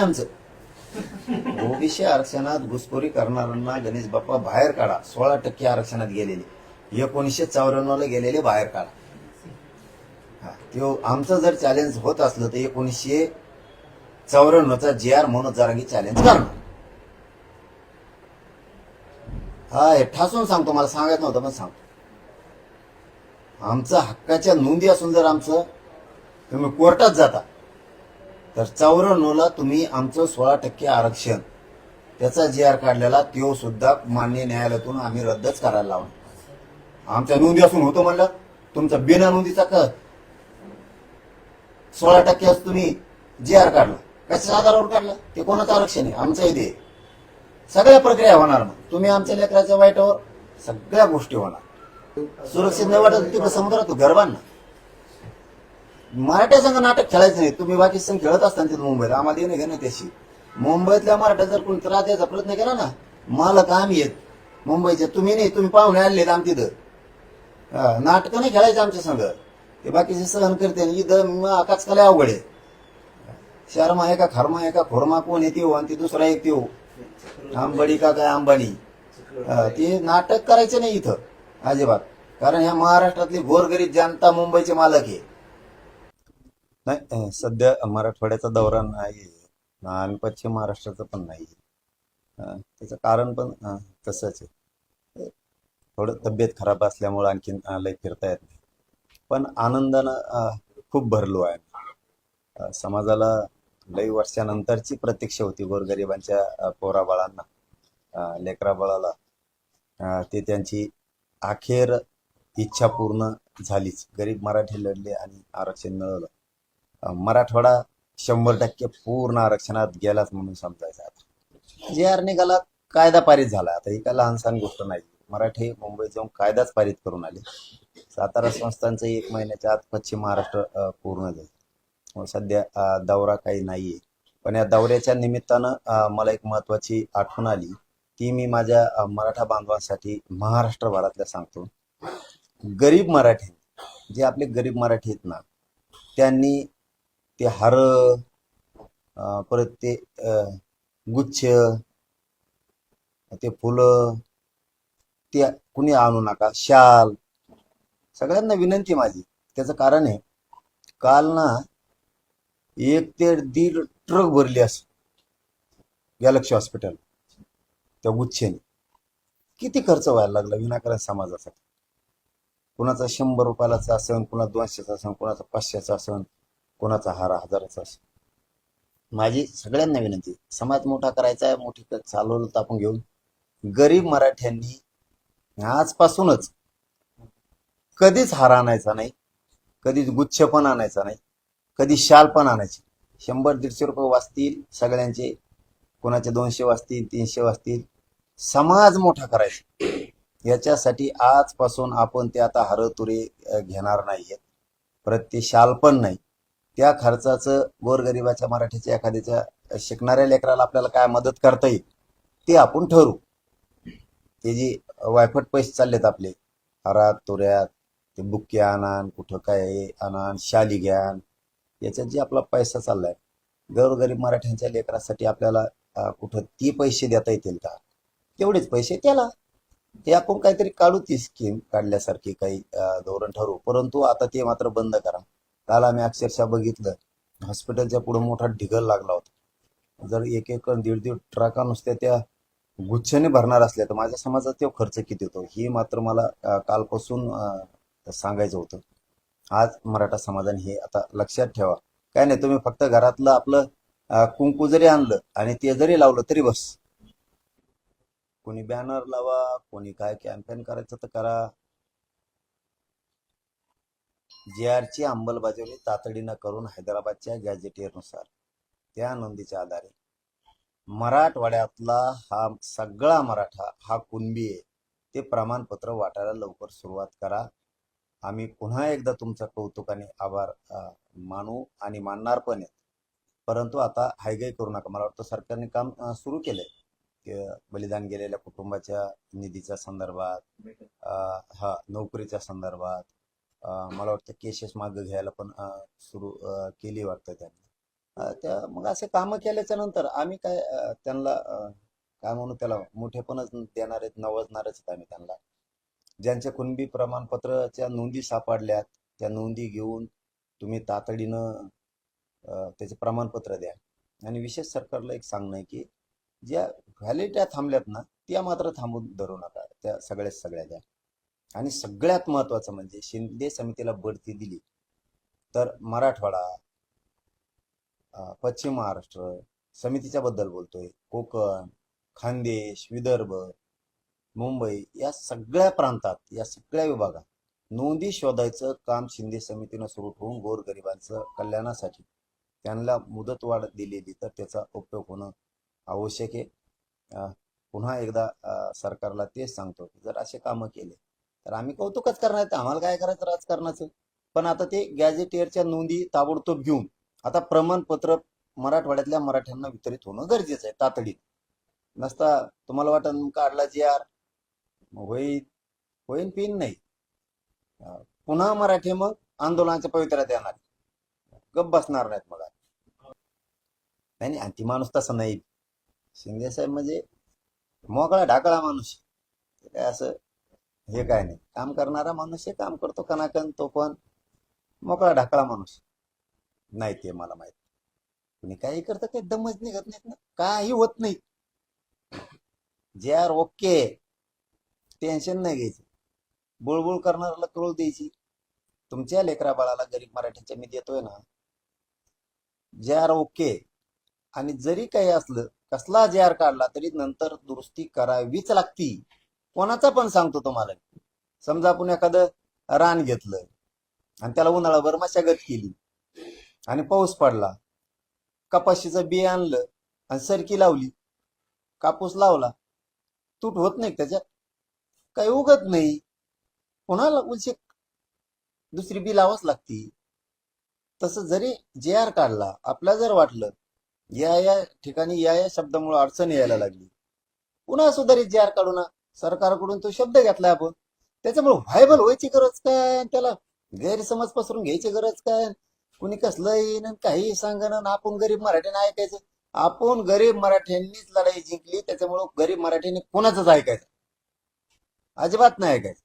आहे आमचं. ओबीसी आरक्षणात घुसखोरी करणाऱ्यांना गणेश बाप्पा बाहेर काढा. सोळा टक्के आरक्षणात गेलेले. एकोणीसशे चौऱ्याण्णवला गेलेले बाहेर काढा. हा, त्यो आमचं जर चॅलेंज होत असलं तर एकोणीसशे चौऱ्याण्णवचा जे आर म्हणून जरांगी चॅलेंज करणार. हा हे ठासून सांगतो मला सांगायचं नव्हतं पण सांगतो. आमचं हक्काच्या नोंदी असून जर आमचं तुम्ही कोर्टात जाता. तर चौऱ्याण्णवला तुम्ही आमचं सोळा टक्के आरक्षण. त्याचा जी आर काढलेला तो सुद्धा मान्य न्यायालयातून आम्ही रद्दच करायला लावणार. आमच्या नोंदी असून होतो म्हणलं. तुमचा बिना नोंदीचा क सोळा टक्के तुम्ही जी आर काढला. कशा आधारावर काढला? ते कोणाचं आरक्षण आहे? आमचं इथे सगळ्या प्रक्रिया होणार मग. तुम्ही आमच्या लेकराच्या वाईटावर सगळ्या गोष्टी होणार. सुरक्षित नाही वाटत तिकडे समुद्रात घर मराठ्या संघ नाटक खेळायचं नाही. तुम्ही बाकी संघ खेळत असताना तिथे मुंबईत. आम्हाला येणं घेणं त्याशी. मुंबईतल्या मराठा जर कोणी त्रास द्यायचा प्रयत्न केला ना मालक आम्ही येत मुंबईचे तुम्ही नाही तुम्ही पाहुणे आणलेत आम तिथं. नाटक नाही खेळायचं आमच्या संघ. ते बाकीचे सहन करते आणि इथं आकाशकाला अवघड आहे. शर्मा आहे का खर्मा आहे का खोरमा कोण येते हो आणि ती दुसरा एक हो. आंबडी का काय अंबानी ते नाटक करायचं नाही इथं अजिबात. कारण ह्या महाराष्ट्रातली गोरगरीब जनता मुंबईचे मालक आहे. नाही सध्या मराठवाड्याचा दौरा नाही आणि पश्चिम महाराष्ट्राचा पण नाही त्याचं कारण पण तसंच आहे. थोडं तब्येत खराब असल्यामुळं आणखीन लय फिरता येत नाही. पण आनंदानं खूप भरलो आहे समाजाला लई वर्षानंतरची प्रतीक्षा होती गोरगरिबांच्या पोराबाळांना लेकरा लेकराबाळाला ते त्यांची अखेर इच्छा पूर्ण झालीच. गरीब मराठी लढले आणि आरक्षण मिळवलं. मराठवाडा शंभर टक्के पूर्ण आरक्षणात गेलाच म्हणून समजायचं आता. जे आर निघाला कायदा पारित झाला. आता ही काय लहानसहान गोष्ट नाही. मराठी मुंबईत जाऊन कायदाच पारित करून आले. सातारा संस्थांचं एक महिन्याच्या आत पश्चिम महाराष्ट्र पूर्ण जाईल सध्या दौरा काही नाहीये. पण या दौऱ्याच्या निमित्तानं मला एक महत्वाची आठवण आली. ती मी माझ्या मराठा बांधवांसाठी महाराष्ट्रभरातल्या सांगतो. गरीब मराठी जे आपले गरीब मराठी आहेत ना त्यांनी ते हार परत ते अं, गुच्छ ते फुलं ते कुणी आणू नका. शाल. सगळ्यांना विनंती माझी. त्याचं कारण आहे काल ना एक ते दीड ट्रक भरली अस गॅलक्सी हॉस्पिटल त्या गुच्छेने. किती खर्च व्हायला लागला विनाकारण समाजासाठी? कुणाचा शंभर रुपयालाचा असेल कुणा दोनशेचा असेल कुणाचा पाचशेचा असेल कोणाचा हार हजाराचा माझी सगळ्यांना विनंती समाज मोठा करायचा आहे मोठी चालवलं तर आपण घेऊन गरीब मराठ्यांनी आजपासूनच कधीच हार आणायचा नाही कधीच गुच्छ पण आणायचा नाही कधी शाल पण आणायची शंभर दीडशे रुपये वाचतील सगळ्यांचे कोणाचे दोनशे वाचतील तीनशे वाचतील. समाज मोठा करायचा. याच्यासाठी आजपासून आपण ते आता हरतुरे तुरे घेणार नाहीयेत. परत ते शाल पण नाही. त्या खर्चाचं गोरगरिबाच्या मराठीच्या एखाद्याच्या शिकणाऱ्या लेकराला आपल्याला काय मदत करता येईल ते आपण ठरवू. ते जे वायफट पैसे चाललेत आपले हरात तुऱ्यात ते बुक्के आणान कुठं काय आणान शाली घ्यान याच्यात जे आपला पैसा चाललाय गोरगरीब मराठ्यांच्या लेकरासाठी आपल्याला कुठं ती पैसे देता येतील का? तेवढेच पैसे त्याला. ते आपण काहीतरी काढू ती स्कीम काढल्यासारखी काही धोरण ठरवू. परंतु आता ते मात्र बंद करा. काल आम्ही अक्षरशः बघितलं. हॉस्पिटलच्या पुढे मोठा ढिगल लागला होता. जर एक एक दीड दीड ट्रका नुसत्या त्या गुच्छाने भरणार असल्या तर माझ्या समाजात तो खर्च किती होतो? हे मात्र मला कालपासून सांगायचं होतं. आज मराठा समाजाने हे आता लक्षात ठेवा. काय नाही तुम्ही फक्त घरातलं आपलं कुंकू जरी आणलं आणि ते जरी लावलं तरी बस. कोणी बॅनर लावा कोणी काय कॅम्पेन करायचं तर करा. जे आरची अंमलबजावणी तातडीनं करून हैदराबादच्या गॅझेटियरनुसार. त्या नोंदीच्या आधारे. मराठवाड्यातला हा सगळा मराठा हा कुणबी आहे ते प्रमाणपत्र वाटायला लवकर सुरुवात करा. आम्ही पुन्हा एकदा तुमचा कौतुकाने आभार मानू आणि मानणार पण आहेत. परंतु आता हायगाई करू नका. मला वाटतं सरकारने काम सुरू केलंय. बलिदान गेलेल्या कुटुंबाच्या निधीच्या संदर्भात हा नोकरीच्या संदर्भात मला वाटतं केसेस मागं घ्यायला पण सुरू केली वाटतं त्यांनी. त्या मग असे कामं केल्याच्यानंतर आम्ही काय त्यांना काय म्हणू त्याला मोठेपणच देणार आहेत नवजणारच आहेत आम्ही त्यांना. ज्यांच्या कुणबी प्रमाणपत्राच्या नोंदी सापडल्यात त्या नोंदी घेऊन तुम्ही तातडीनं त्याचे प्रमाणपत्र द्या. आणि विशेष सरकारला एक सांगणं आहे की ज्या व्हॅलिट्या थांबल्यात ना त्या मात्र थांबून धरू नका. त्या सगळ्याच सगळ्या द्या. आणि सगळ्यात महत्वाचं म्हणजे शिंदे समितीला बढती दिली. तर मराठवाडा पश्चिम महाराष्ट्र समितीच्या बद्दल बोलतोय. कोकण खानदेश विदर्भ मुंबई या सगळ्या प्रांतात या सगळ्या विभागात नोंदी शोधायचं काम शिंदे समितीनं सुरू ठेवून गोरगरिबांचं कल्याणासाठी. त्यांना मुदतवाढ दिलेली तर त्याचा उपयोग होणं आवश्यक आहे. पुन्हा एकदा सरकारला तेच सांगतो की जर असे कामं केले तर आम्ही कौतुकच करणार आम्हाला काय करायचं? राजकारणाचं पण आता ते गॅझेटियरच्या नोंदी ताबडतोब घेऊन आता प्रमाणपत्र मराठवाड्यातल्या मराठ्यांना वितरित होणं गरजेचं आहे तातडीत नसता तुम्हाला वाटत काढला जी आर होईल. होईन पिन नाही. पुन्हा मराठी मग आंदोलनाच्या पवित्र्यात येणार गप बसणार नाहीत मग नाही नाही ती माणूस तसा नाही. शिंदे साहेब म्हणजे मोकळा ढाकळा माणूस. काय असं हे काय नाही. काम करणारा माणूस हे काम करतो कनाकन तो पण मोकळा ढाकळा माणूस नाही ते मला माहीत. कुणी काही करतं काही दमच निघत नाहीत ना. काही होत नाही. जे आर ओके टेन्शन नाही घ्यायचं. बुळबुळ करणाऱ्याला कळू द्यायची. तुमच्या लेकरा बाळाला गरीब मराठीच्या मी देतोय ना. जे आर ओके आणि जरी काही असलं कसला जे आर काढला तरी नंतर दुरुस्ती करावीच लागती. कोणाचा पण सांगतो तुम्हाला. समजा आपण एखादं रान घेतलं आणि त्याला उन्हाळाभर मशागत केली आणि पाऊस पडला. कपाशीचं बी आणलं आणि सरकी लावली. कापूस लावला. तूट होत नाही त्याच्यात? काही उगत नाही. पुन्हा उलशी दुसरी बी लावाच लागती. तसं जरी जे आर काढला आपला जर वाटलं या या ठिकाणी या या शब्दामुळे अडचण यायला लागली. पुन्हा सुधारित जे आर काढू ना. सरकारकडून तो शब्द घेतलाय आपण. त्याच्यामुळे व्हायबल व्हायची गरज काय त्याला गैरसमज पसरून घ्यायची गरज काय? कुणी कसलं येईन काही सांगणं आपण गरीब मराठ्याने ऐकायचं. आपण गरीब मराठ्यांनीच लढाई जिंकली त्याच्यामुळं गरीब मराठ्यांनी कोणाचंच ऐकायचं? अजिबात नाही ऐकायचं.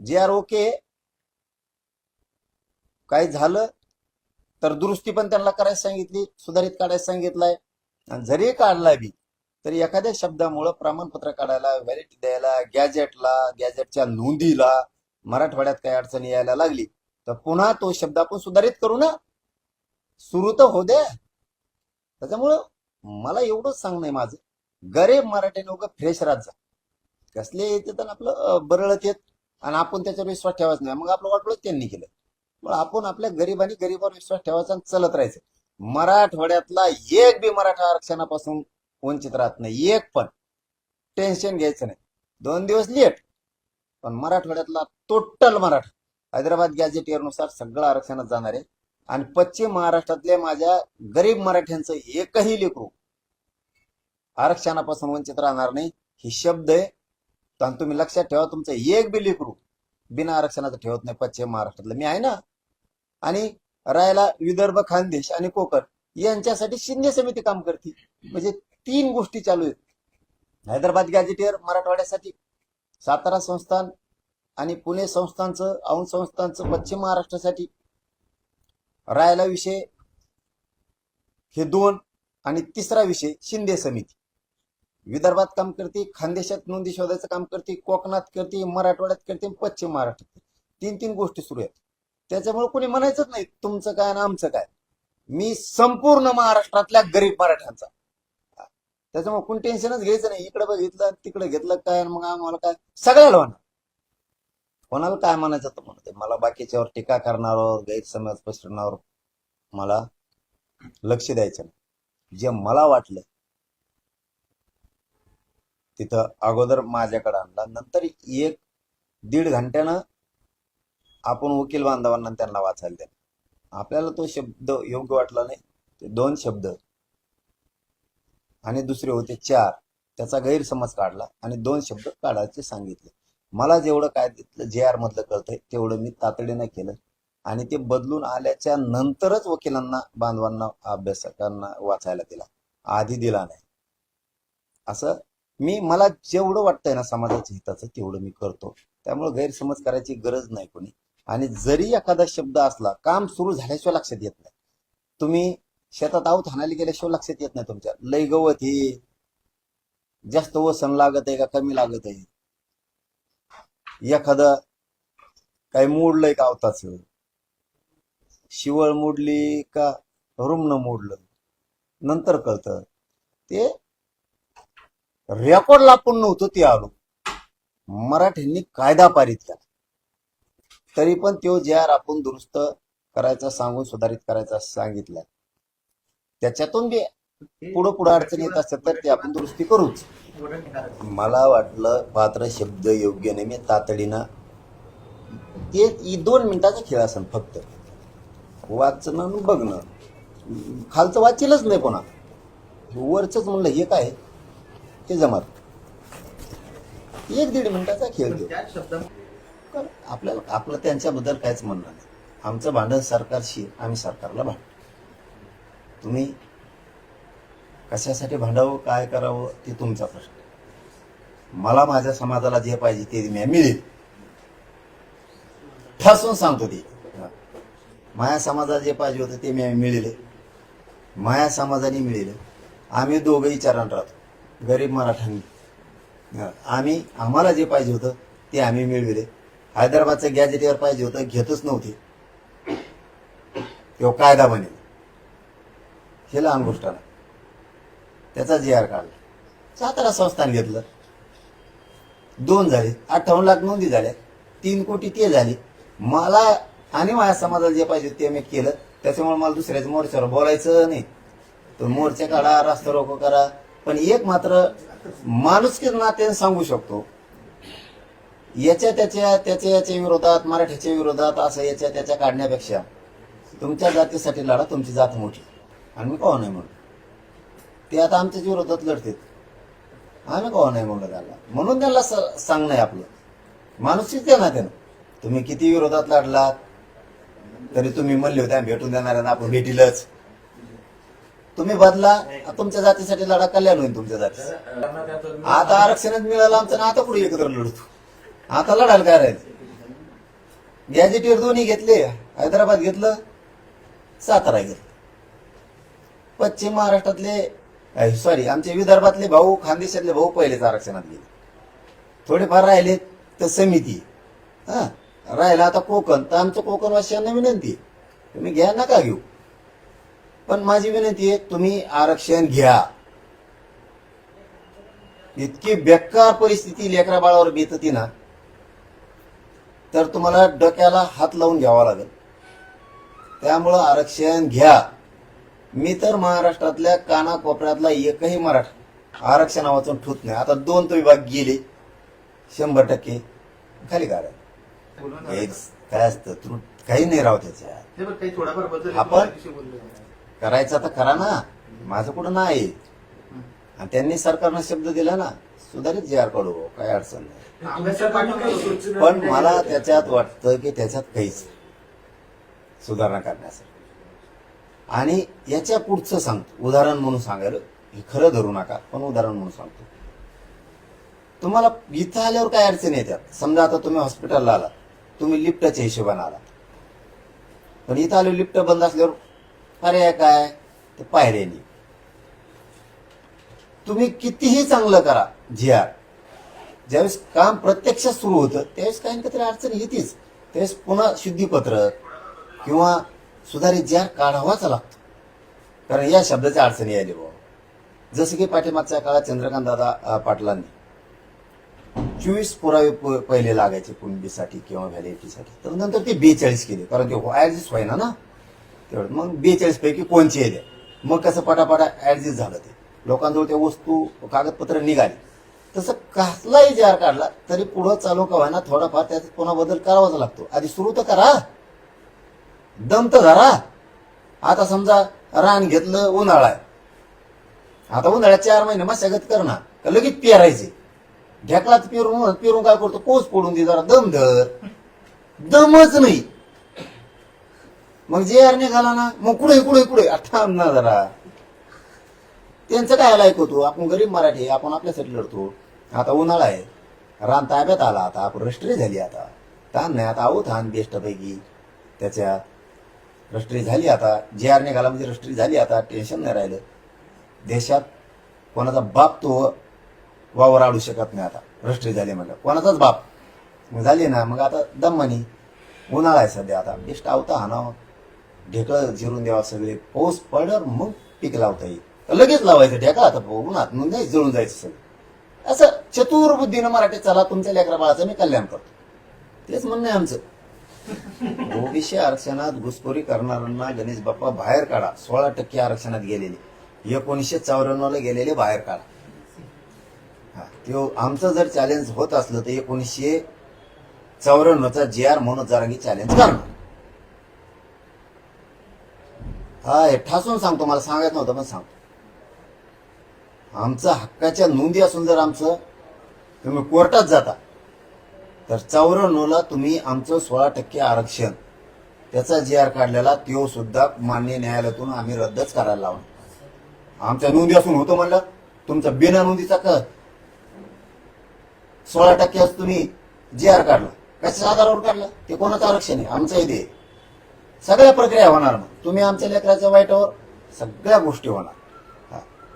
जे आर ओके काय झालं तर दुरुस्ती पण त्यांना करायला सांगितली सुधारित काढायला सांगितलंय. आणि जरी काढलाय बी तरी एखाद्या शब्दामुळं प्रमाणपत्र काढायला व्हॅलिटी द्यायला गॅजेटला गॅजेटच्या नोंदीला मराठवाड्यात काही अडचणी यायला लागली तर पुन्हा तो शब्द आपण सुधारित करू ना? सुरू तर हो द्या. त्याच्यामुळं मला एवढंच सांगणं आहे माझं गरीब मराठी लोक फ्रेश राहत जा. कसले येते तर आपलं बरळत येत आणि आपण त्याच्यावर विश्वास ठेवायचा नाही. मग आपलं वाटलं त्यांनी केलं. मग आपण आपल्या गरीबांनी गरीबावर विश्वास ठेवायचा आणि चलत राहायचं. मराठवाड्यातला एक बी मराठा आरक्षणापासून वंचित राहत नाही. एक पण टेन्शन घ्यायचं नाही. दोन दिवस लेट पण मराठवाड्यातला टोटल मराठा. हैदराबाद गॅजेटियरनुसार सगळं आरक्षणात जाणार आहे. आणि पश्चिम महाराष्ट्रातल्या माझ्या गरीब मराठ्यांचं एकही लेकरू आरक्षणापासून वंचित राहणार नाही. ही शब्द आहे. आणि तुम्ही लक्षात ठेवा तुमचं एक बी लेकरू बिना आरक्षणाचं ठेवत नाही पश्चिम महाराष्ट्रातलं. मी आहे ना? आणि राहायला विदर्भ खानदेश आणि कोकण यांच्यासाठी शिंदे समिती काम करते. म्हणजे तीन गोष्टी चालू आहेत. हैदराबाद गॅजेटियर मराठवाड्यासाठी सातारा संस्थान आणि पुणे संस्थानचं औंध संस्थानचं पश्चिम महाराष्ट्रासाठी राहायला विषय हे दोन आणि तिसरा विषय शिंदे समिती. विदर्भात काम करते खानदेशात नोंदी शोधायचं काम करते कोकणात करते मराठवाड्यात करते पश्चिम महाराष्ट्रात तीन तीन गोष्टी सुरू आहेत. त्याच्यामुळे कोणी म्हणायचंच नाही तुमचं काय आणि आमचं काय. मी संपूर्ण महाराष्ट्रातल्या गरीब मराठ्यांचा त्याच्यामुळे कोण टेन्शनच घ्यायचं नाही. इकडे बघितलं तिकडे घेतलं काय मग आम्हाला काय? सगळ्याला म्हणा कोणाला काय म्हणायचं तर म्हणते मला बाकीच्यावर टीका करणार गैरसमज पसरवण्यावर मला लक्ष द्यायचं नाही. जे मला वाटलं तिथं अगोदर माझ्याकडे आणला. नंतर एक दीड घंट्यानं आपण वकील बांधवांना त्यांना वाचायला द्या आपल्याला तो शब्द योग्य वाटला नाही. ते दोन शब्द. आणि दुसरे होते चार. त्याचा गैरसमज काढला आणि दोन शब्द काढायचे सांगितले. मला जेवढं काय तिथलं जे आर मधलं कळतंय तेवढं मी तातडीनं केलं. आणि ते बदलून आल्याच्या नंतरच वकिलांना बांधवांना अभ्यासकांना वाचायला दिला. आधी दिला नाही. असं मी मला जेवढं वाटतंय ना समाजाच्या हिताचं तेवढं मी करतो. त्यामुळे गैरसमज करायची गरज नाही कोणी. आणि जरी एखादा शब्द असला काम सुरू झाल्याशिवाय लक्षात येत नाही. तुम्ही शेतात आऊत हाणायला गेल्याशिवाय लक्षात येत नाही तुमच्या. लय गवत हे जास्त वसन लागत आहे का कमी लागत आहे? एखादं काही मोडलंय का अवताच शिवळ मोडली का रुमण मोडलं? नंतर कळतं. ते रेकॉर्ड लापून नव्हतं ते आलो. मराठ्यांनी कायदा पारित केला. तरी पण तो जे आपण दुरुस्त करायचा सांगून सुधारित करायचा सांगितलं. त्याच्यातून बी पुढं पुढं अडचण येत असतात तर ते आपण दुरुस्ती करूच. मला वाटलं पात्र शब्द योग्य नाही मी तातडीनं ते दोन मिनिटाचा खेळ असेल फक्त. वाचणं आणि बघणं. खालचं वाचेलच नाही कोणा. वरचंच म्हणलं हे काय? ते जमत. एक दीड मिनिटाचा खेळ देऊ आपल्याला आपलं त्यांच्याबद्दल काहीच म्हणणं नाही. आमचं भांडण सरकारशी आम्ही सरकारला भांडतो. तुम्ही कशासाठी भांडावं काय करावं ते तुमचा प्रश्न. मला माझ्या समाजाला जे पाहिजे ते मी मिळेल. ठासून सांगतो ते. माया समाजाला जे पाहिजे होतं ते मी मिळेल. माया समाजाने मिळेल. आम्ही दोघंही चरण राहतो. गरीब मराठ्यांनी. आम्ही आम्हाला जे पाहिजे होतं ते आम्ही मिळविले. हैदराबादचं गॅजेटियर पाहिजे होतं घेतच नव्हते. तो कायदा बनेल. हे लहान गोष्ट नाही त्याचा जी आर काढला. सातारा संस्थान घेतलं. दोन झाले अठ्ठावन्न लाख नोंदी झाल्या तीन कोटी ते झाली. मला आणि माझ्या समाजाला जे पाहिजे ते मी केलं. त्याच्यामुळे मला दुसऱ्याच्या मोर्चावर बोलायचं नाही. तर मोर्चा काढा रास्ता रोको करा. पण एक मात्र माणुसकीच नात्याने सांगू शकतो. याच्या त्याच्या त्याच्या याच्या विरोधात मराठीच्या विरोधात असं याच्या त्याच्या काढण्यापेक्षा तुमच्या जातीसाठी लढा तुमची जात मोठी. आणि कोण नाही म्हणून ते आता आमच्याच विरोधात लढतात. आम्ही कोण नाही म्हणलं त्याला म्हणून त्यांना स- सांगणं आहे आपलं. माणुसकीच द्या ना त्यानं. तुम्ही किती विरोधात लढलात तरी तुम्ही म्हणले होते आम्ही भेटून देणार ना आपण भेटीलच. तुम्ही बदला तुमच्या जातीसाठी लढा कल्याण होईल तुमच्या जातीसाठी आता आरक्षणच मिळालं आमचं ना आता पुढे एकत्र लढतो? आता लढायला काय राहील गॅजेटीवर दोन्ही घेतले हैदराबाद घेतलं सातारा घेतलं. पश्चिम महाराष्ट्रातले सॉरी आमचे विदर्भातले भाऊ खानदेशातले भाऊ पहिलेच आरक्षणात गेले. थोडेफार राहिले तर समिती. हा राहिला आता कोकण. तर आमचं कोकणवासियांना विनंती आहे. तुम्ही घ्या नका घेऊ. पण माझी विनंती आहे तुम्ही आरक्षण घ्या. इतकी बेकार परिस्थिती लेकरा बाळावर बेतती ना तर तुम्हाला डोक्याला हात लावून घ्यावा लागेल. त्यामुळं आरक्षण घ्या. मी तर महाराष्ट्रातल्या कानाकोपऱ्यातला एकही मराठा आरक्षण वाचून ठूत नाही. आता दोन तो विभाग गेले. शंभर टक्के खाली काढा हेच काय असतं त्रुट काही नाही राव त्याच्या आपण करायचं तर करा ना. माझं कुठं नाही. आणि त्यांनी सरकारनं शब्द दिला ना सुधारित जे आर काढू काय अडचण नाही. पण मला त्याच्यात वाटतं की त्याच्यात काहीच सुधारणा करण्यासाठी आणि याच्या पुढचं सांगतो. उदाहरण म्हणून सांगायला हे खरं धरू नका पण उदाहरण म्हणून सांगतो. तुम्हाला इथं आल्यावर काय अडचण येतात समजा आता तुम्ही हॉस्पिटलला आलात तुम्ही लिफ्टच्या हिशोबाने आलात पण इथं आलो लिफ्ट बंद असल्यावर पर्याय काय? ते पायऱ्यानी तुम्ही कितीही चांगलं करा जी आर ज्यावेळेस काम प्रत्यक्षात सुरू होतं त्यावेळेस काही ना काहीतरी अडचण येतेच. त्यावेळेस पुन्हा शुद्धीपत्र किंवा सुधारित जी काढावाच लागतो. कारण या शब्दाच्या अडचणी आली बाबा जसं की पाठीमागच्या काळात चंद्रकांत दादा पाटलांनी चोवीस पुरावे प- पहिले लागायचे कुणबीसाठी किंवा व्हॅलिटीसाठी तर नंतर ते बेचाळीस केले. कारण ते ॲडजस्ट व्हायना ना. तेवढं. मग बेचाळीस पैकी कोणचे द्या मग कसं पटापटा ॲडजस्ट झालं ते. लोकांजवळ त्या वस्तू कागदपत्र निघाली. तसं कसलाही जार काढला तरी पुढं चालू का व्हायना थोडाफार त्याचा पुन्हा बदल करावाच लागतो. आधी सुरू तर करा. दम तर धरा आता समजा रान घेतलं उन्हाळा आहे. आता उन्हाळ्यात चार महिने मशागत करणार का लगेच पेरायचे? ढेकलात पेरून पेरून काय करतो? कोस पडून दे जरा दम धर. दमच नाही. मग जे यार निघाला ना मग कुठे कुठे कुठे? थांब ना जरा. त्यांचं काय लायक होतो? आपण गरीब मराठी आपण आपल्यासाठी लढतो. आता उन्हाळा आहे. रान ताब्यात आला आता आपण रष्ट्री झाली आता. ताण नाही आता आहो थान बेस्टपैकी. त्याच्यात रस्ट्री झाली आता. जे आर निघाला म्हणजे रस्ट्री झाली आता. टेन्शन नाही राहिलं. देशात कोणाचा बाप तो वावर आडू शकत नाही आता. रस्ट्री झाली म्हटलं कोणाचाच बाप. मग झाली ना. मग आता दम्मानी उन्हाळा आहे सध्या आता. बेस्ट आवता हाणावं ढेकळं जिरून द्यावा सगळे. पाऊस पडल्यावर मग पीक लावता येईल. लगेच लावायचं. ढेकळा आता उन्हात मग नाही जळून जायचं सगळं. असं चतुर बुद्धीनं मराठी चला तुमच्या लेकरा बाळाचं मी कल्याण करतो. तेच म्हणणं आहे आमचं. ओबीसी आरक्षणात घुसखोरी करणाऱ्यांना गणेश बाप्पा बाहेर काढा. सोळा टक्के आरक्षणात गेलेले. एकोणीसशे चौऱ्याण्णवला गेलेले बाहेर काढा. हा त्यो आमचं जर चॅलेंज होत असलं तर एकोणीसशे चौऱ्याण्णवचा जे आर म्हणून जारांगी चॅलेंज करणार. हा हे ठासून सांगतो. मला सांगायचं नव्हतं पण सांगतो. आमचं हक्काच्या नोंदी असून जर आमचं तुम्ही कोर्टात जाता. तर चौऱ्याण्णवला तुम्ही आमचं सोळा टक्के आरक्षण. त्याचा जी आर काढलेला तो सुद्धा मान्य न्यायालयातून आम्ही रद्दच करायला लावणार. आमच्या नोंदी असून होतो म्हणलं तुमचा बिना नोंदीचा कर. सोळा टक्के तुम्ही जी आर काढला. कशाच्या आधारावर काढला? ते कोणाचं आरक्षण आहे? आमचं इथे सगळ्या प्रक्रिया होणार मग. तुम्ही आमच्या लेकराच्या वाईटावर सगळ्या गोष्टी होणार.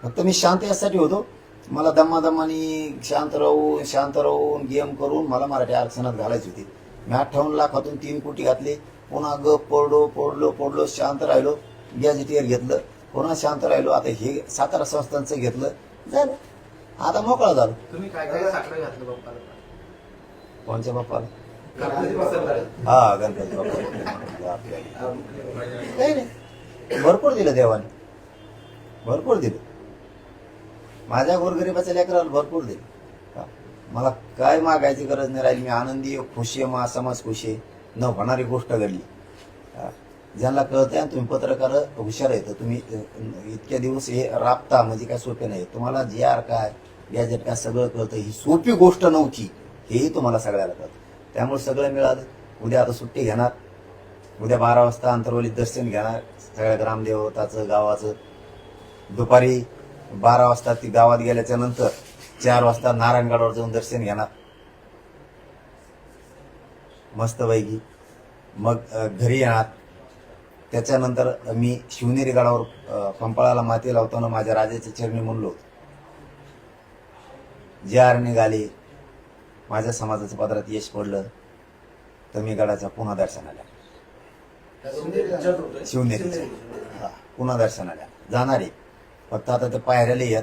फक्त मी शांत यासाठी होतो. मला दम्मादम्मानी शांत राहून शांत राहून गेम करून मला मराठी आरक्षणात घालायची होती. मी अठ्ठावन्न लाखातून तीन कोटी घातले. पुन्हा ग पडलो पडलो पडलो शांत राहिलो. गॅजेटियर घेतलं. पुन्हा शांत राहिलो. आता हे सातारा संस्थांचं घेतलं. झालं. आता मोकळा झालो. तुम्ही काय काय साखर घातलं बाप्पाला? कोणच्या बाप्पाला. हा गणपती बाप्पा काही नाही. भरपूर दिलं देवाने. भरपूर दिलं. माझ्या गोरगरिबाच्या लेकराला भरपूर दे. मला काय मागायची गरज नाही राहिली. मी आनंदी आहे, खुशी आहे मा समाज खुशी आहे. न होणारी गोष्ट घडली. ज्यांना कळतंय आणि तुम्ही पत्रकार हुशार आहेत तुम्ही इतक्या दिवस हे राबता म्हणजे काय सोपे नाही. तुम्हाला जे आर काय गॅजेट काय सगळं कळतं. ही सोपी गोष्ट नव्हती. हेही तुम्हाला सगळ्याला कळतं. त्यामुळे सगळं मिळालं. उद्या आता सुट्टी घेणार. उद्या बारा वाजता अंतरवलीत दर्शन घेणार. सगळ्या ग्रामदेवताचं गावाचं. दुपारी बारा वाजता ती गावात गेल्याच्यानंतर चार वाजता नारायणगडावर जाऊन दर्शन घेणार. मस्तपैकी मग घरी येणार. त्याच्यानंतर मी शिवनेरी गडावर पंपाळाला माती लावताना माझ्या राजाच्या चरणी म्हणलो होतो. जे आर निघाले. माझ्या समाजाच्या पदरात यश पडलं. तर मी गडाच्या पुन्हा दर्शनाला शिवनेरीच्या. हा पुन्हा दर्शनाला जाणार आहे. फक्त आता ते पायऱ्याला येत.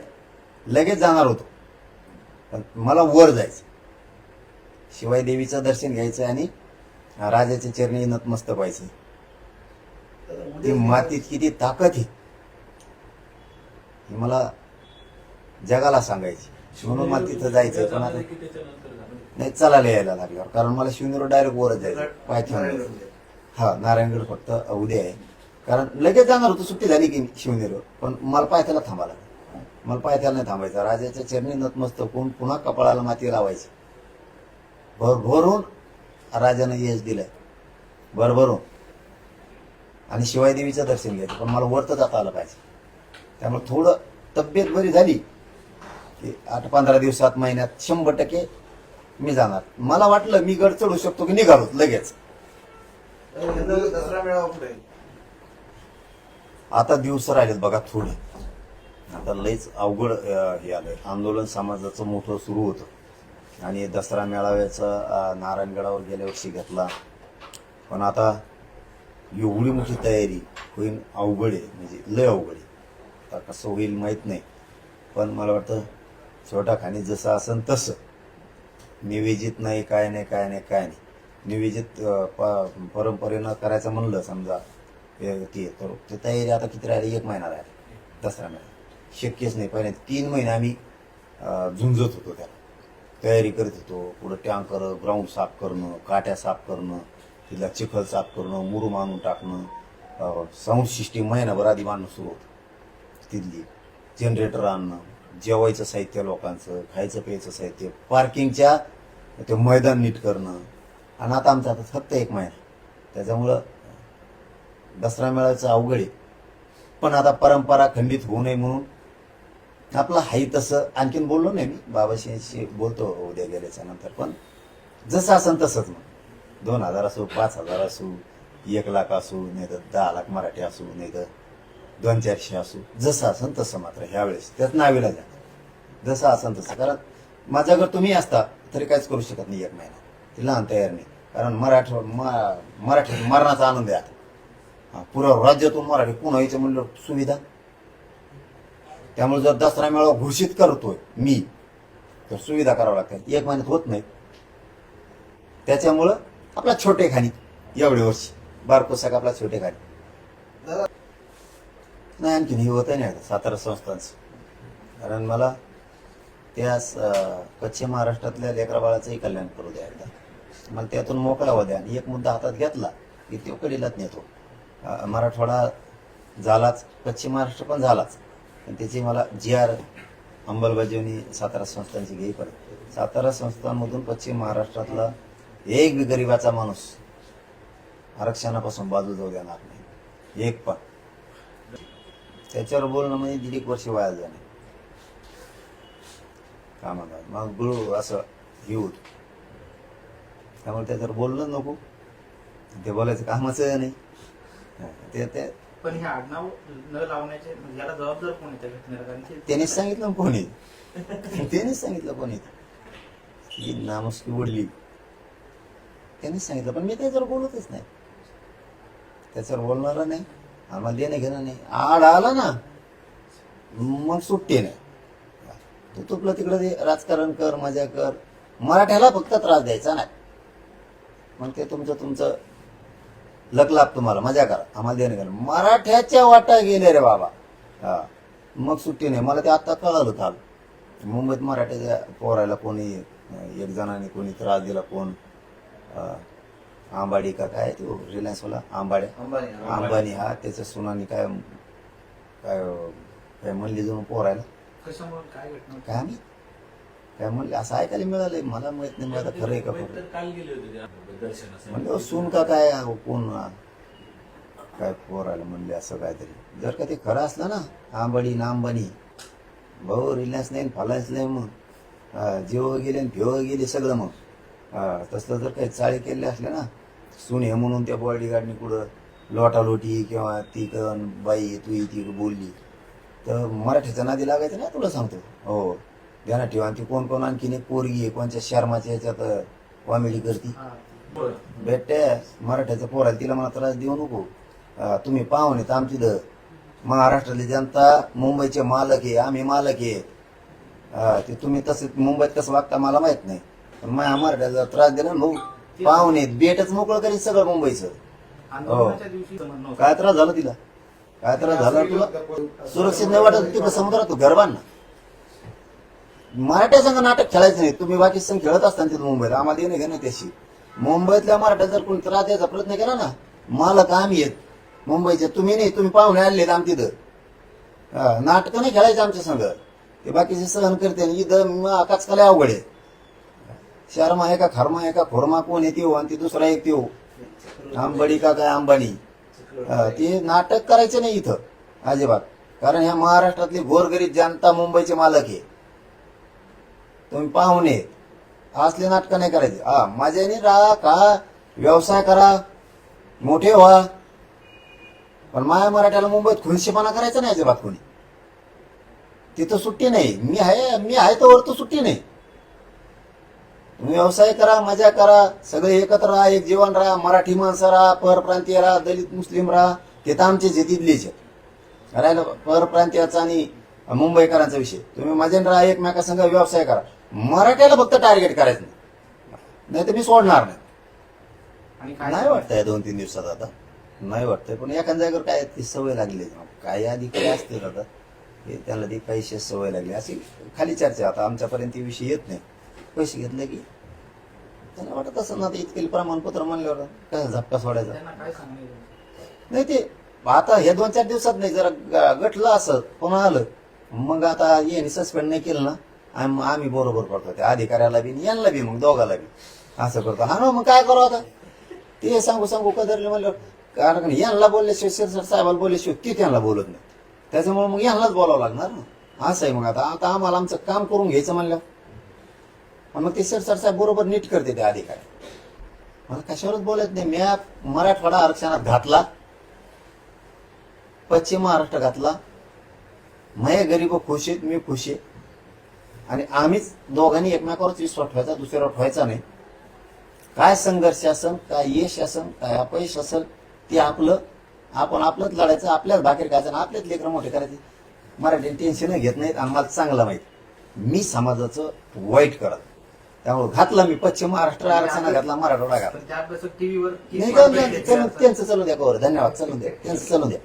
लगेच जाणार होतो. पण मला वर जायचं. शिवाय देवीचं दर्शन घ्यायचं आणि राजाच्या चरणी नतमस्तक व्हायचं. ती मातीत किती ताकद आहे. हे मला जगाला सांगायची. म्हणून मला तिथं जायचं पण आता नाही चालायला यायला लागल्यावर. कारण मला शिवनेरीवर डायरेक्ट वरच जायचं पायथ्यावर हा नारायणगड फक्त उद्या आहे. कारण लगेच जाणार होतो सुट्टी झाली की शिवनेरीवर. पण मला पायथ्याला थांबायला मला पायथ्याला नाही थांबायचं. राजाच्या चरणी नतमस्तक होऊन पुन्हा कपाळाला माती लावायची. भरभरून राजानं यश दिलंय. भरभरून. आणि शिवाय देवीचं दर्शन घ्यायचं पण मला वरतं जाता आलं पाहिजे. त्यामुळे थोडं तब्येत बरी झाली की आठ पंधरा दिवसात महिन्यात शंभर टक्के मी जाणार. मला वाटलं मी गड चढू शकतो की निघालो लगेच. दसरा मेळावा पुढे आता दिवस राहिलेत बघा थोडे. आता लईच अवघड हे आलंय. आंदोलन समाजाचं मोठं सुरू होतं. आणि दसरा मेळाव्याचा नारायणगडावर गेल्या वर्षी घेतला. पण आता एवढी मोठी तयारी होईल अवघड आहे. म्हणजे लय अवघड आहे. आता कसं होईल माहीत नाही. पण मला वाटतं छोटा खाणी जसं असन तसं. निवेजित नाही काय नाही काय नाही काय नाही. निवेजित प- परंपरेनं करायचं म्हणलं समजा. ती तर ते तयारी आता किती राहिली? एक महिना राहिला. दसरा महिना. शक्यच नाही. पहिले तीन महिने आम्ही झुंजत होतो त्याला. तयारी करत होतो. पुढं टँकर ग्राउंड साफ करणं काट्या साफ करणं तिथला चिखल साफ करणं मुरू आणून टाकणं. साऊंड सिस्टीम महिनाभर आधी मांडणं सुरू होतं. तिथली जनरेटर आणणं जेवायचं साहित्य लोकांचं खायचं प्यायचं साहित्य पार्किंगच्या ते मैदान नीट करणं. आणि आता आमचं आता फक्त एक महिना. त्याच्यामुळं दसरा मेळाचं अवघड आहे. पण आता परंपरा खंडित होऊ नये म्हणून आपलं हाई तसं आणखीन बोललो नाही मी. बाबाशीशी बोलतो उद्या गेल्याच्यानंतर पण. जसं असेल तसंच मग. दोन हजार असू पाच हजार असू एक लाख असू नाही तर दहा लाख मराठी असू नाही तर दोन चारशे असू. जसं असेल तसं मात्र ह्यावेळेस त्यात नावीला जा. जसं असेल तसं. कारण माझ्याकडे तुम्ही असता तरी काहीच करू शकत नाही एक महिना. ती लहान तयार नाही. कारण मराठ मराठी मरणाचा आनंद आहे आता. हा, पुरं राज्यातून मराठी पुन्हा यायचं म्हणलं सुविधा? त्यामुळे जर दसरा मेळावा घोषित करतोय मी तर सुविधा करावं लागतात. एक महिन्यात होत नाही. त्याच्यामुळं आपला छोटे खाणी एवढे वर्षी. बारकोसाक आपला छोटे खाणी. नाही आणखीन हे होत नाही सातारा संस्थांचं. कारण मला त्या कच्छ महाराष्ट्रातल्या लेकरा बाळाचंही कल्याण करू द्या एकदा. मला त्यातून मोकळा द्या. आणि एक मुद्दा हातात घेतला की तो कडीलाच नेतो. मराठवाडा झालाच पश्चिम महाराष्ट्र पण झालाच. पण त्याची मला जी आर अंमलबजावणी सातारा संस्थांची घेई पडत सातारा संस्थांमधून पश्चिम महाराष्ट्रातला एक बी गरिबाचा माणूस आरक्षणापासून बाजू जाऊ देणार नाही. एक पण. त्याच्यावर बोलणं म्हणजे दीड एक वर्ष वाया जाणे. कामाला. मग गुळू असं हे त्यामुळे त्याच्यावर बोललं नको. ते बोलायचं कामच नाही. ते ते पण हे आडनाव न लावण्याचे म्हणजे याला जबाबदार कोण आहे त्या घटनेला कारण की त्यानेच सांगितलं कोणी त्यानेच सांगितलं कोणी ही नामुष्की ओढली त्यांनीच सांगितलं पण मी त्याच्यावर बोलतच नाही. त्याच्यावर बोलणार नाही आम्हाला देणं घेणं नाही. आड आला ना मग सुट्टी नाही. तू तुपलं तिकडं ते राजकारण कर मजा कर. मराठ्याला फक्त त्रास द्यायचा नाही. मग ते तुमचं तुमचं लक लाभ तुम्हाला मजा करा. आम्हाला देणं घेणं. मराठ्याच्या वाटा गेले रे बाबा. हा. मग सुट्टी नाही. मला ते आता कळालं काल. मुंबईत मराठ्याच्या पोरायला कोणी एक जणाने कोणी त्रास दिला कोण आंबाडी का काय तो रिलायन्सवाला आंबाड्या अंबानी हा. त्याच्या सुनानी काय काय काय म्हणली जाऊन पोरायला? काय घटना काय म्हणले असं ऐकायला मिळालंय? मला माहीत नाही मला खरं आहे का खोटं काल गेले होते ते दर्शनासाठी म्हणले "अहो, सून का काय अहो, कोण काय पोरायला म्हणले असं काहीतरी. जर का ते खरं असलं ना आंबडी ना भाऊ रिलायन्स नाही फलायन्स नाही मग. हा, जेव गेले आणि भेव गेले सगळं मग. हा, तसलं जर काही चाळी केले असले ना सून हे म्हणून त्या बॉडीगार्डनी कुठं लोटालोटी किंवा ती कन बाई तू ती बोलली. तर मराठीचा नादी लागायचं ना तुला सांगतो. हो. ध्यानात ठेवा आणि ती कोण कोण आणखीन एक पोरगी आहे कोणच्या शर्माच्या ह्याच्यात कॉमेडी करती. हा. भेटते मराठ्याचं पोराला तिला मला त्रास देऊ नको. अं, तुम्ही पाहुणे तर आमची द महाराष्ट्रातली जनता मुंबईचे मालक आहे आम्ही मालक आहे. अं, ते तुम्ही तसे मुंबईत कसं वागता मला माहीत नाही. पण माझ्या मराठ्याला जर त्रास दिला ना भाऊ पाहुणे बेटच मोकळं करीत सगळं मुंबईचं. आंदोलनाच्या दिवशी म्हणणं होतं. काय त्रास झाला तिला? काय त्रास झाला तुला? सुरक्षित नाही वाटत तिकडं समुद्रात तू घर बांध ना. मराठ्या संघ नाटक खेळायचं नाही. तुम्ही बाकी संघ खेळत असताना तिथं मुंबईत आम्हाला येणं घेणं त्याशी. मुंबईतल्या मराठा जर कोणी त्रास द्यायचा प्रयत्न केला ना मालक आम्ही येत मुंबईचे तुम्ही नाही तुम्ही पाहुणे आणलेत आम तिथं नाटक नाही खेळायचं आमच्या संघ ते बाकीचे सहन करते आणि इथं आकाच काय अवघड आहे. शर्मा आहे का खर्मा आहे का खोरमा कोण येते हो आणि ती दुसरा एक हो. आंबडी का काय अंबानी हा, ते नाटक करायचे नाही इथं अजिबात. कारण ह्या महाराष्ट्रातली गोरगरीब जनता मुंबईचे मालक आहे. तुम्ही पाहुणे आहेत. असले नाटक नाही करायचे. हा माझ्याने राहा का व्यवसाय करा मोठे व्हा. पण माया मराठ्याला मुंबईत खुलशीपणा करायचा नाही अजिबात कोणी. तिथं सुट्टी नाही. मी आहे मी आहे तर वरतो सुट्टी नाही. तुम्ही व्यवसाय करा मजा करा सगळे एकत्र राहा एक जीवन राहा मराठी माणसं राहा परप्रांतीय राहा दलित मुस्लिम राहा. ते तर आमचे जेतीतलेच आहेत. राहिलं परप्रांतीयाचा आणि मुंबईकरांचा विषय. तुम्ही मजेन राहा एकमेकासंग व्यवसाय करा. मराठ्याला फक्त टार्गेट करायचं नाही. तर मी सोडणार नाही. आणि काय नाही वाटतंय दोन तीन दिवसात आता. नाही वाटतंय. पण एखाद्या जागेवर काय ती सवय लागली. काही अधिकारी असतील आता. हे त्याला ती पैसे सवय लागली. अशी खाली चर्चा आता आमच्यापर्यंत ती विषय येत नाही. पैसे घेतले की त्यांना वाटत असं ना ते इतके प्रमाणपत्र म्हणल्यावर काय झपका सोडायचा? काय नाही ते आता हे दोन चार दिवसात नाही. जरा गटलं असं. पुन्हा आलं. मग आता ये सस्पेंड नाही केलं ना. आम- आम्ही बरोबर करतो त्या अधिकाऱ्याला बी आणि यांना बी मग दोघाला बी. असं करतो. हा ना मग काय करू आता? ते सांगू सांगू कदरले म्हणलं कारण यांना बोलल्याशिवाय शिरसाट साहेबाला बोलल्याशिवाय ती त्यांना बोलत नाही. त्याच्यामुळे मग यांनाच बोलावं लागणार ना? असं आहे मग आता. आता आम्हाला आमचं काम करून घ्यायचं म्हणलं. मग ते शिरसाट साहेब बरोबर नीट करते ते अधिकारी. मला कशावरच बोलत नाही. मी मराठवाडा आरक्षणात घातला. पश्चिम महाराष्ट्र घातला. मय गरीब खुश आहेत मी खुश आहे. आणि आम्हीच दोघांनी एकमेकावरच विश्वास ठेवायचा दुसऱ्यावर ठेवायचा नाही. काय संघर्ष असन काय यश असन काय अपयश असेल ते आपलं आपण आपलंच लढायचं आपल्याच भाकरी खायचं आणि आपल्याच लेकरं मोठे करायचे. मराठी टेन्शन घेत नाहीत आणि मला चांगलं माहीत. मी समाजाचं वाईट करत. त्यामुळे घातला मी पश्चिम महाराष्ट्र आरक्षणात घातला मराठवाडा घातला. नाही चलून- त्यांचं चालू द्या धन्यवाद चालून द्या त्यांचं चालू द्या.